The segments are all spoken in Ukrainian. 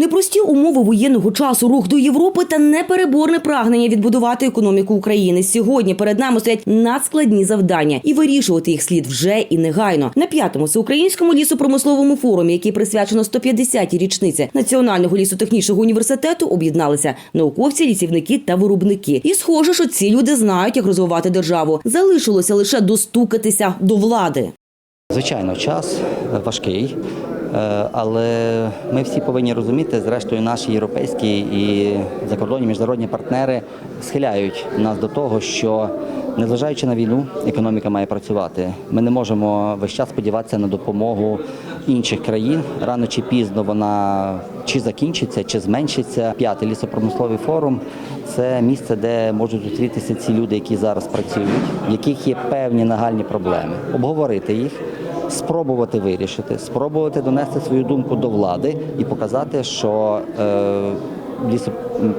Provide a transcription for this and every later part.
Непрості умови воєнного часу, рух до Європи та непереборне прагнення відбудувати економіку України. Сьогодні перед нами стоять надскладні завдання, і вирішувати їх слід вже і негайно. На п'ятому всеукраїнському лісопромисловому форумі, який присвячено 150-й річниці Національного лісотехнічного університету, об'єдналися науковці, лісівники та виробники. І схоже, що ці люди знають, як розвивати державу. Залишилося лише достукатися до влади. Звичайно, час важкий, але ми всі повинні розуміти, зрештою, наші європейські і закордонні міжнародні партнери схиляють нас до того, що незважаючи на війну, економіка має працювати. Ми не можемо весь час сподіватися на допомогу інших країн. Рано чи пізно вона чи закінчиться, чи зменшиться. П'ятий лісопромисловий форум це місце, де можуть зустрітися ці люди, які зараз працюють, в яких є певні нагальні проблеми, обговорити їх. Спробувати вирішити, спробувати донести свою думку до влади і показати, що е,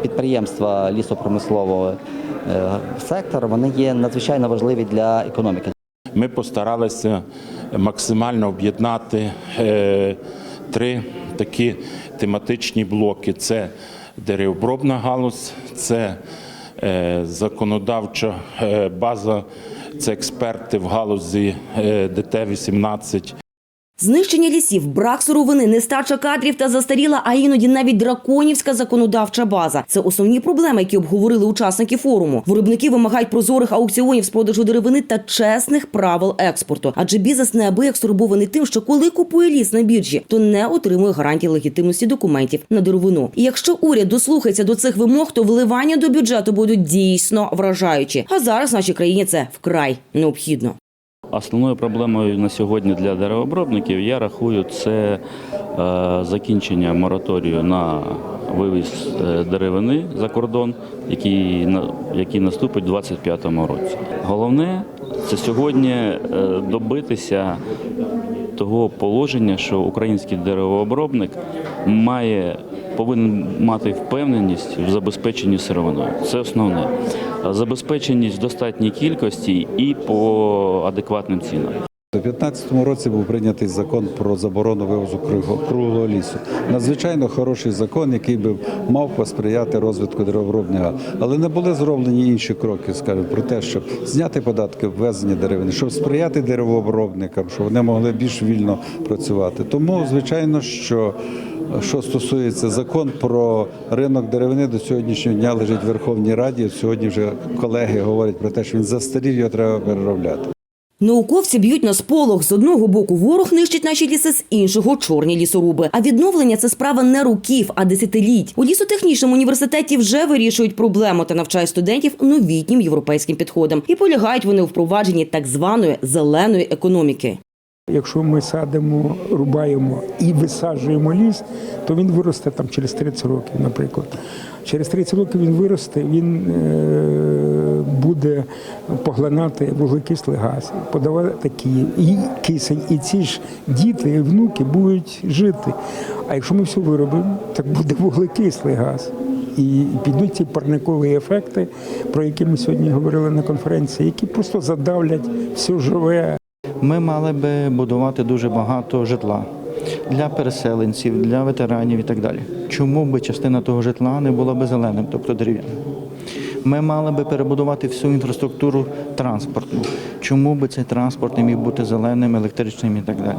підприємства лісопромислового е, сектора вони є надзвичайно важливі для економіки. Ми постаралися максимально об'єднати е, три такі тематичні блоки: це деревообробна галузь, це законодавча база, це експерти в галузі е, ДТ-18. Знищення лісів, брак сировини, нестача кадрів та застаріла, а іноді навіть драконівська законодавча база. Це основні проблеми, які обговорили учасники форуму. Виробники вимагають прозорих аукціонів з продажу деревини та чесних правил експорту. Адже бізнес неабияк стурбований тим, що коли купує ліс на біржі, то не отримує гарантії легітимності документів на деревину. І якщо уряд дослухається до цих вимог, то вливання до бюджету будуть дійсно вражаючі. А зараз в нашій країні це вкрай необхідно. Основною проблемою на сьогодні для деревообробників я рахую це е, закінчення мораторію на вивіз е, деревини за кордон, який, який наступить у 2025 році. Головне це сьогодні е, добитися того положення, що український деревообробник має повинен мати впевненість в забезпеченні сировиною. Це основне. Забезпеченість в достатній кількості і по адекватним цінам. У 2015 році був прийнятий закон про заборону вивозу кругло- круглого лісу. Надзвичайно хороший закон, який би мав посприяти розвитку деревообробного. Але не були зроблені інші кроки, скажімо, про те, щоб зняти податки ввезення деревини, щоб сприяти деревообробникам, щоб вони могли більш вільно працювати. Тому, звичайно, що що стосується закон про ринок деревини до сьогоднішнього дня лежить в Верховній Раді. Сьогодні вже колеги говорять про те, що він застарів, його треба переробляти. Науковці б'ють на сполох. З одного боку ворог нищить наші ліси, з іншого чорні лісоруби. А відновлення це справа не років, а десятиліть. У лісотехнічному університеті вже вирішують проблему та навчають студентів новітнім європейським підходам. І полягають вони у впровадженні так званої зеленої економіки. Якщо ми садимо, рубаємо і висаджуємо ліс, то він виросте там через 30 років, наприклад. Через 30 років він виросте, він е, буде поглинати вуглекислий газ, подавати Київ і кисень. І ці ж діти і внуки будуть жити. А якщо ми все виробимо, так буде вуглекислий газ. І підуть ці парникові ефекти, про які ми сьогодні говорили на конференції, які просто задавлять все живе. Ми мали би будувати дуже багато житла для переселенців, для ветеранів і так далі. Чому би частина того житла не була би зеленим, тобто дерев'яним? Ми мали би перебудувати всю інфраструктуру транспортну. Чому би цей транспорт не міг бути зеленим, електричним і так далі?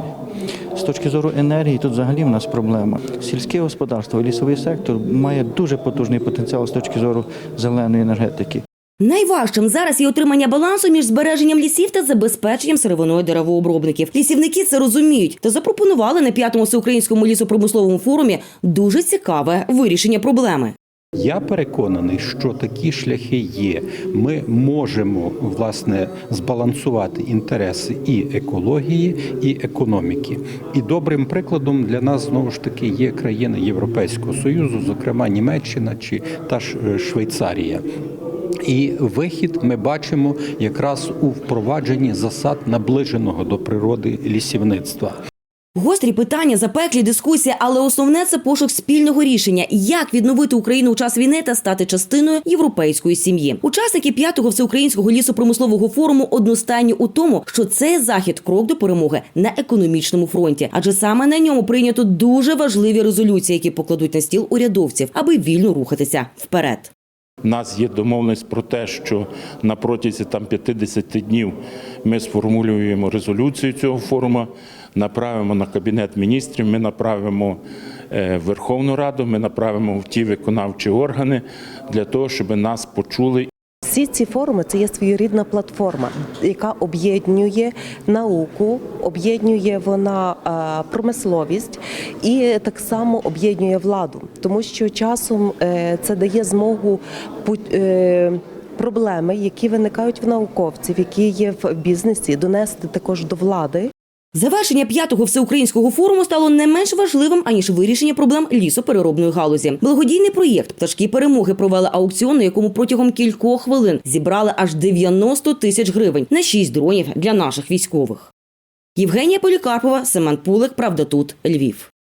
З точки зору енергії, тут взагалі в нас проблема. Сільське господарство лісовий сектор має дуже потужний потенціал з точки зору зеленої енергетики. Найважчим зараз є отримання балансу між збереженням лісів та забезпеченням сировиною деревообробників. Лісівники це розуміють та запропонували на п'ятому всеукраїнському лісопромисловому форумі дуже цікаве вирішення проблеми. Я переконаний, що такі шляхи є. Ми можемо власне збалансувати інтереси і екології, і економіки. І добрим прикладом для нас знову ж таки є країни Європейського союзу, зокрема Німеччина чи та ж е, Швейцарія. І вихід ми бачимо якраз у впровадженні засад наближеного до природи лісівництва. Гострі питання, запеклі дискусії, але основне це пошук спільного рішення, як відновити Україну у час війни та стати частиною європейської сім'ї. Учасники п'ятого всеукраїнського лісопромислового форуму одностайні у тому, що цей захід крок до перемоги на економічному фронті, адже саме на ньому прийнято дуже важливі резолюції, які покладуть на стіл урядовців, аби вільно рухатися вперед. У нас є домовленість про те, що на протязі там 50 днів ми сформулюємо резолюцію цього форуму, направимо на кабінет міністрів, ми направимо е, Верховну Раду, ми направимо в ті виконавчі органи для того, щоб нас почули Всі ці форуми це є своєрідна платформа, яка об'єднує науку, об'єднує вона е, промисловість і так само об'єднує владу, тому що часом е, це дає змогу е, проблеми, які виникають в науковців, які є в бізнесі, донести також до влади. Завершення п'ятого всеукраїнського форуму стало не менш важливим аніж вирішення проблем лісопереробної галузі. Благодійний проєкт пташки перемоги провели аукціон, на якому протягом кількох хвилин зібрали аж 90 тисяч гривень на 6 дронів для наших військових. Євгенія Полікарпова, Семен Пулик, Правда тут, Львів.